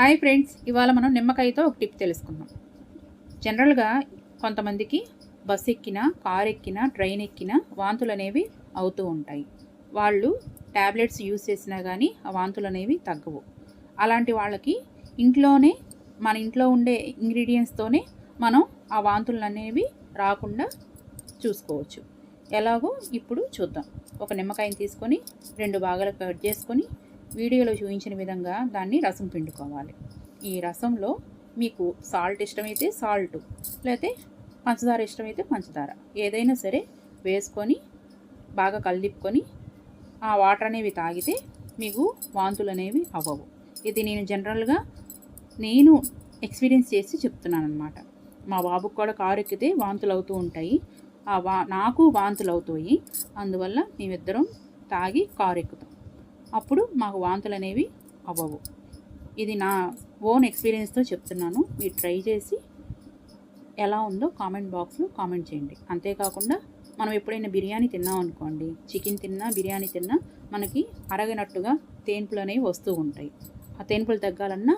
Hi friends ఇవాళ మనం నిమ్మకాయతో ఒక టిప్ తెలుసుకుందాం. జనరల్గా కొంతమందికి బస్ ఎక్కినా కార్ ఎక్కినా ట్రైన్ ఎక్కినా వాంతులు అనేవి అవుతూ ఉంటాయి. వాళ్ళు ట్యాబ్లెట్స్ యూస్ చేసినా కానీ ఆ వాంతులు అనేవి తగ్గవు. అలాంటి వాళ్ళకి ఇంట్లోనే మన ఇంట్లో ఉండే ఇంగ్రీడియంట్స్తోనే మనం ఆ వాంతులు అనేవి రాకుండా చూసుకోవచ్చు. ఎలాగో ఇప్పుడు చూద్దాం. ఒక నిమ్మకాయని తీసుకొని రెండు భాగాలు కట్ చేసుకొని వీడియోలో చూపించిన విధంగా దాన్ని రసం పిండుకోవాలి. ఈ రసంలో మీకు సాల్ట్ ఇష్టమైతే సాల్ట్ లేకపోతే పంచదార ఇష్టమైతే పంచదార. ఏదైనా సరే వేసుకొని బాగా కలిపుకొని ఆ వాటర్ అనేవి తాగితే మీకు వాంతులు అనేవి అవ్వవు. ఇది నేను జనరల్గా నేను ఎక్స్పీరియన్స్ చేసి చెప్తున్నాను అనమాట మా బాబుకు కూడా కారు ఎక్కితే వాంతులు అవుతూ ఉంటాయి. ఆ వా నాకు వాంతులు అవుతాయి. అందువల్ల మేమిద్దరం తాగి కారు ఎక్కుతాం. అప్పుడు మాకు వాంతులు అనేవి అవ్వవు. ఇది నా ఓన్ ఎక్స్పీరియన్స్తో చెప్తున్నాను. మీరు ట్రై చేసి ఎలా ఉందో కామెంట్ బాక్స్లో కామెంట్ చేయండి. అంతేకాకుండా మనం ఎప్పుడైనా బిర్యానీ తిన్నాం అనుకోండి చికెన్ తిన్నా బిర్యానీ తిన్నా మనకి అరగినట్టుగా తేన్పులు అనేవి వస్తూ ఉంటాయి. ఆ తేన్పులు తగ్గాలన్నా